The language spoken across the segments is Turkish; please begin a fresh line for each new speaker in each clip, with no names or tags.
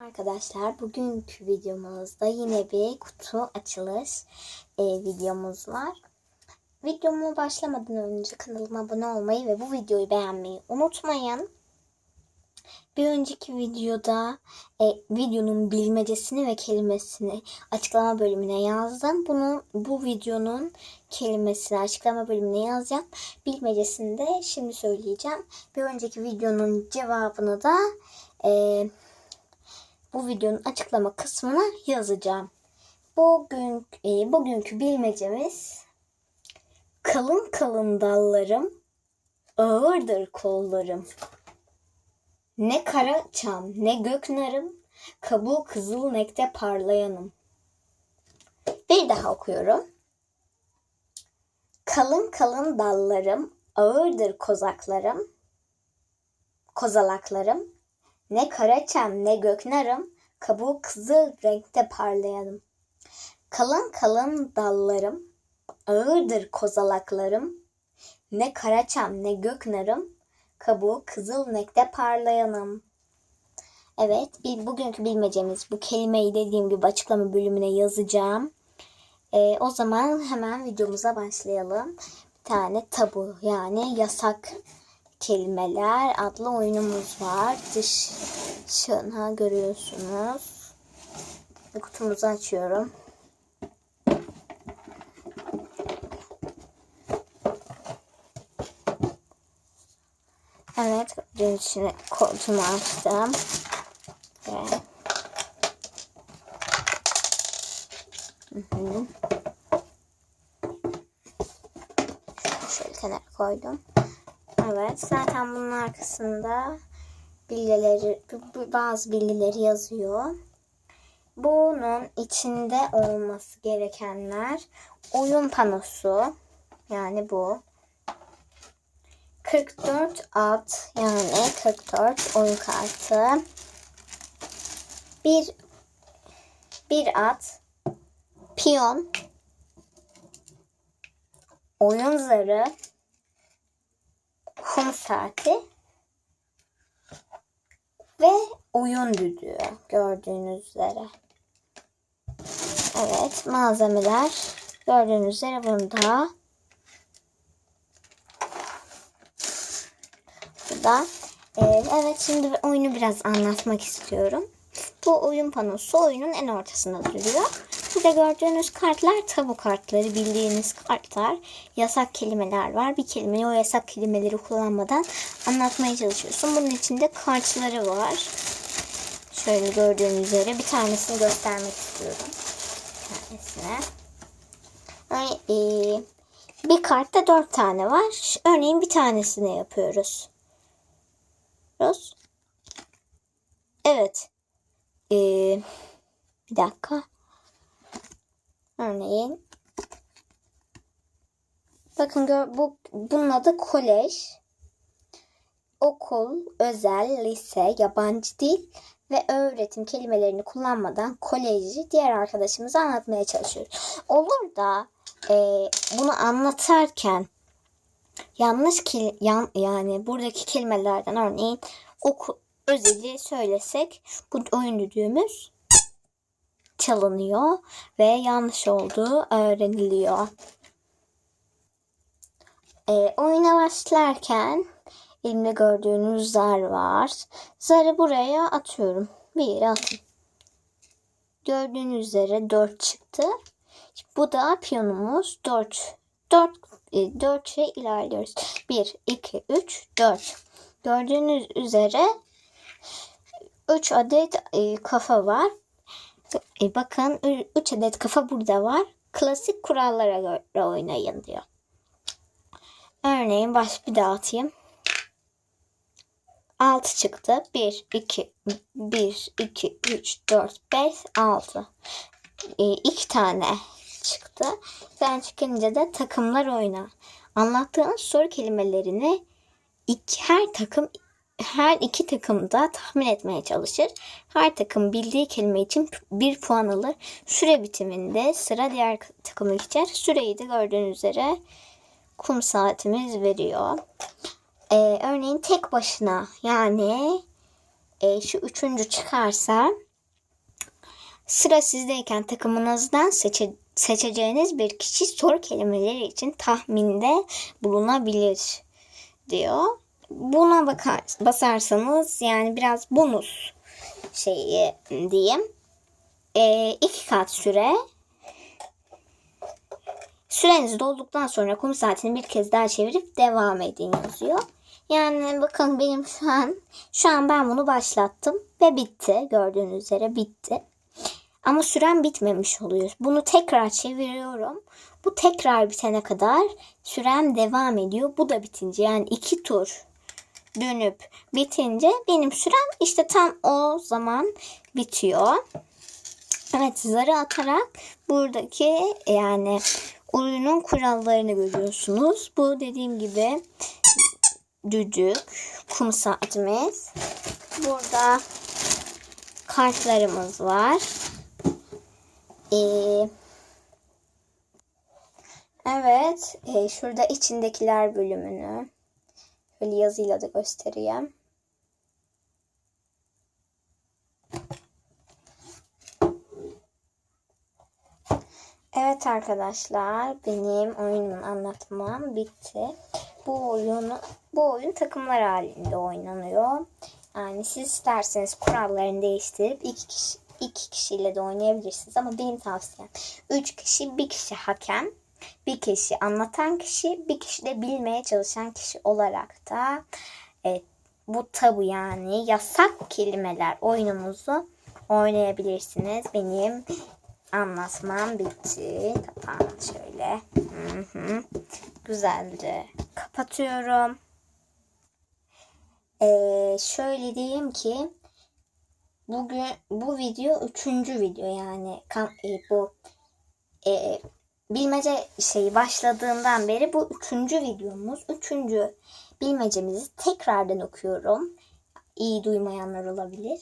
Arkadaşlar bugünkü videomuzda yine bir kutu açılış e, videomuz var. Videomu başlamadan önce kanalıma abone olmayı ve bu videoyu beğenmeyi unutmayın. Bir önceki videoda e, videonun bilmecesini ve kelimesini açıklama bölümüne yazdım. Bunu bu videonun kelimesini açıklama bölümüne yazacağım. Bilmecesini de şimdi söyleyeceğim. Bir önceki videonun cevabını da e, bu videonun açıklama kısmına yazacağım. Bugün e, bugünkü bilmecemiz kalın kalın dallarım ağırdır kollarım. Ne kara çam ne gök narım kabuğu kızıl nekte parlayanım. Bir daha okuyorum. Kalın kalın dallarım ağırdır kozaklarım kozalaklarım ne karaçam ne göknarım, kabuğu kızıl renkte parlayanım. Kalın kalın dallarım, ağırdır kozalaklarım. Ne karaçam ne göknarım, kabuğu kızıl renkte parlayanım. Evet, bir, bugünkü bilmecemiz bu kelimeyi dediğim gibi açıklama bölümüne yazacağım. Ee, o zaman hemen videomuza başlayalım. Bir tane tabu yani yasak kelimeler adlı oyunumuz var. Dış şına görüyorsunuz. Kutumuzu açıyorum. Evet, gördüğünüz için koltuğumu açtım. Ve... Şöyle kenara koydum. Evet, zaten bunun arkasında bilgileri, bazı bilgileri yazıyor. Bunun içinde olması gerekenler oyun panosu yani bu. 44 at yani 44 oyun kartı. Bir bir at, piyon, oyun zarı, kum saati ve oyun düdüğü gördüğünüz üzere. Evet malzemeler gördüğünüz üzere bunda. Burada. Ee, evet şimdi oyunu biraz anlatmak istiyorum. Bu oyun panosu oyunun en ortasında duruyor. Burada gördüğünüz kartlar tabu kartları, bildiğiniz kartlar. Yasak kelimeler var. Bir kelimeyi o yasak kelimeleri kullanmadan anlatmaya çalışıyorsun. Bunun içinde kartları var. Şöyle gördüğünüz üzere bir tanesini göstermek istiyorum. Bir tanesine. Ee, bir kartta dört tane var. Örneğin bir tanesini yapıyoruz. Evet. Ee, bir dakika. Örneğin bakın bu bunun adı kolej. Okul, özel, lise, yabancı dil ve öğretim kelimelerini kullanmadan koleji diğer arkadaşımıza anlatmaya çalışıyoruz. Olur da e, bunu anlatarken yanlış ki yan, yani buradaki kelimelerden örneğin oku özeli söylesek bu oyun düdüğümüz çalınıyor ve yanlış olduğu öğreniliyor. E, oyuna başlarken elimde gördüğünüz zar var. Zarı buraya atıyorum. Bir atın. Gördüğünüz üzere 4 çıktı. Bu da piyonumuz 4. 4 4 şey ilerliyoruz. 1 2 3 4. Gördüğünüz üzere 3 adet e, kafa var. E, bakın 3 adet kafa burada var. Klasik kurallara göre oynayın diyor. Örneğin baş bir dağıtayım. 6 çıktı. 1, 2, 1, 2, 3, 4, 5, 6. 2 tane çıktı. Sen çıkınca da takımlar oyna. Anlattığın soru kelimelerini iki, her takım her iki takım da tahmin etmeye çalışır. Her takım bildiği kelime için bir puan alır. Süre bitiminde sıra diğer takıma geçer. Süreyi de gördüğünüz üzere kum saatimiz veriyor. Ee, örneğin tek başına yani e, şu üçüncü çıkarsa Sıra sizdeyken takımınızdan seçe- seçeceğiniz bir kişi soru kelimeleri için tahminde bulunabilir diyor. Buna bakar, basarsanız yani biraz bonus şeyi diyeyim. Ee, iki kat süre. Süreniz dolduktan sonra kum saatini bir kez daha çevirip devam edin yazıyor. Yani bakın benim şu an şu an ben bunu başlattım ve bitti. Gördüğünüz üzere bitti. Ama süren bitmemiş oluyor. Bunu tekrar çeviriyorum. Bu tekrar bitene kadar süren devam ediyor. Bu da bitince yani iki tur dönüp bitince benim sürem işte tam o zaman bitiyor. Evet zarı atarak buradaki yani oyunun kurallarını görüyorsunuz. Bu dediğim gibi düdük, kum saatimiz. Burada kartlarımız var. Ee, evet, e, şurada içindekiler bölümünü böyle yazıyla da göstereyim. Evet arkadaşlar, benim oyunumun anlatmam bitti. Bu oyunu bu oyun takımlar halinde oynanıyor. Yani siz isterseniz kurallarını değiştirip iki kişi iki kişiyle de oynayabilirsiniz ama benim tavsiyem üç kişi bir kişi hakem bir kişi anlatan kişi bir kişi de bilmeye çalışan kişi olarak da e, bu tabu yani yasak kelimeler oyunumuzu oynayabilirsiniz. Benim anlatmam bitti. Kapağını şöyle. Hı hı. Güzelce kapatıyorum. Ee, şöyle diyeyim ki bugün bu video üçüncü video yani kam, e, bu e, bilmece şeyi başladığından beri bu üçüncü videomuz. Üçüncü bilmecemizi tekrardan okuyorum. İyi duymayanlar olabilir.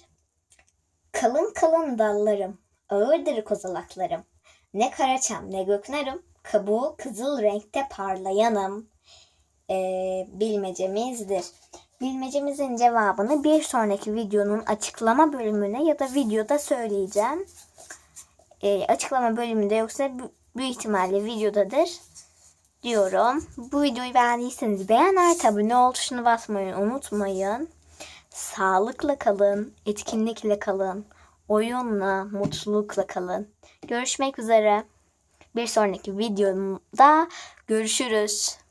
Kalın kalın dallarım, ağırdır kozalaklarım. Ne karaçam ne göknarım, kabuğu kızıl renkte parlayanım. Ee, bilmecemizdir. Bilmecemizin cevabını bir sonraki videonun açıklama bölümüne ya da videoda söyleyeceğim. Ee, açıklama bölümünde yoksa büyük ihtimalle videodadır diyorum. Bu videoyu beğendiyseniz beğen artı abone ol tuşuna basmayı unutmayın. Sağlıkla kalın, etkinlikle kalın, oyunla, mutlulukla kalın. Görüşmek üzere. Bir sonraki videomda görüşürüz.